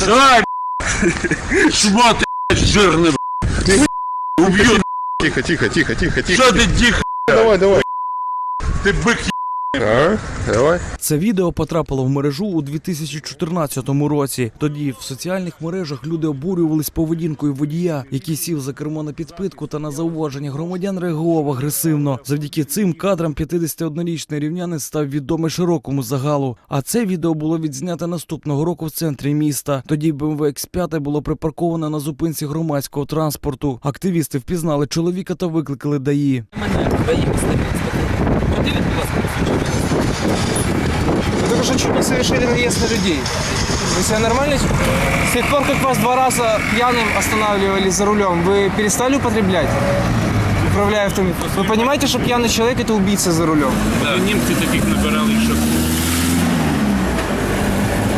Давай, шмот, жирный, убью, Тихо, тихо, тихо, тихо, тихо. что ты дих, Давай, давай. ты бык, А, давай. це відео потрапило в мережу у 2014 році. Тоді в соціальних мережах люди обурювались поведінкою водія, який сів за кермо на підпитку та на зауваження громадян реагував агресивно. Завдяки цим кадрам 51-річний рівнянин став відомий широкому загалу. А це відео було відзнято наступного року в центрі міста. Тоді BMW X5 було припарковано на зупинці громадського транспорту. Активісти впізнали чоловіка та викликали ДАІ. мене. Вы только что чуть не совершили наезд на людей. Вы себя нормально? С тех пор, как вас два раза пьяным останавливали за рулем, вы перестали употреблять? Управляя автомобилем. Вы понимаете, что пьяный человек это убийца за рулем? Да. Німці таких набирали, що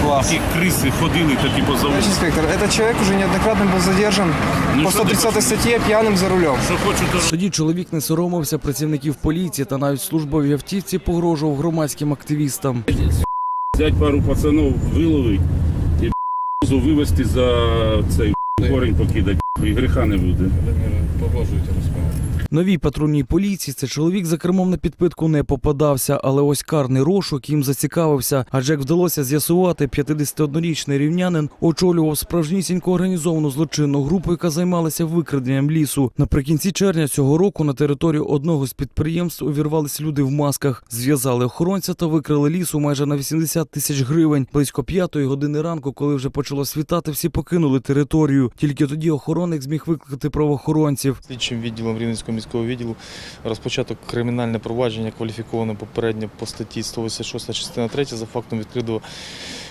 Класс. такі криси ходили, такі по заводу. Товарищ инспектор, этот человек уже неоднократно был задержан Ну, по что ты 130 хочешь? статье пьяным за рулем. Що хочу, то Тоді чоловік не соромився працівників поліції та навіть службовій автівці погрожував громадським активістам. взять пару пацанов, виловить і вивезти за цей корень покидати, і гріха не буде. Новій патрульній поліції це чоловік за кермом на підпитку не попадався, але ось карний розшук їм зацікавився. Адже як вдалося з'ясувати, 51-річний рівнянин очолював справжнісінько організовану злочинну групу, яка займалася викраденням лісу. Наприкінці червня цього року на територію одного з підприємств увірвались люди в масках, зв'язали охоронця та викрали лісу майже на 80 тисяч гривень. Близько п'ятої години ранку, коли вже почало світати, всі покинули територію. Тільки тоді охоронник зміг викликати правоохоронців. Слідчим відділом Рівненського міського відділу. Розпочато кримінальне провадження кваліфіковане попередньо по статті 186 частина 3 за фактом відкритого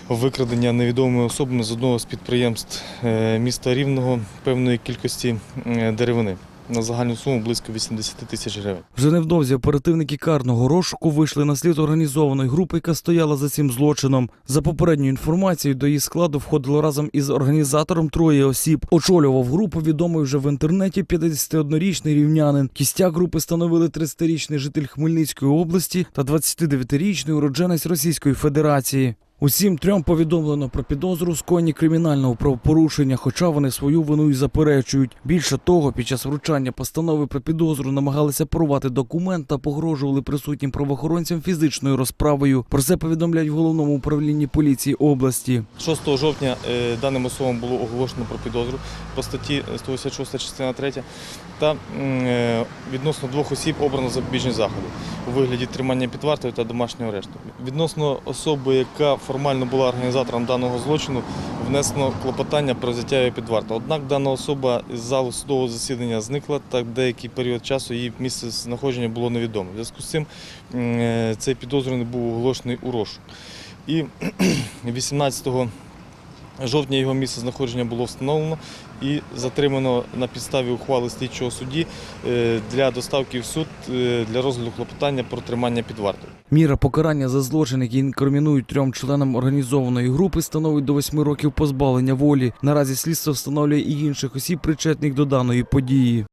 викрадення невідомими особами з одного з підприємств е, міста Рівного певної кількості е, деревини на загальну суму близько 80 тисяч гривень. Вже невдовзі оперативники карного розшуку вийшли на слід організованої групи, яка стояла за цим злочином. За попередньою інформацією, до її складу входило разом із організатором троє осіб. Очолював групу відомий вже в інтернеті 51-річний рівнянин. Кістяк групи становили 30-річний житель Хмельницької області та 29-річний уродженець Російської Федерації. Усім трьом повідомлено про підозру у скоєнні кримінального правопорушення, хоча вони свою вину і заперечують. Більше того, під час вручання постанови про підозру намагалися порвати документ та погрожували присутнім правоохоронцям фізичною розправою. Про це повідомляють в головному управлінні поліції області. 6 жовтня е, даним особам було оголошено про підозру по статті 186 частина 3 та е, відносно двох осіб обрано запобіжні заходи у вигляді тримання під вартою та домашнього арешту. Відносно особи, яка формально була організатором даного злочину, внесено клопотання про взяття її під варту. Однак дана особа з залу судового засідання зникла та деякий період часу її місце знаходження було невідоме. В зв'язку з цим е, цей підозрюваний був оголошений у розшук. І 18 жовтня його місце знаходження було встановлено і затримано на підставі ухвали слідчого судді е, для доставки в суд е, для розгляду клопотання про тримання під вартою. Міра покарання за злочин, який інкримінують трьом членам організованої групи, становить до восьми років позбавлення волі. Наразі слідство встановлює і інших осіб, причетних до даної події.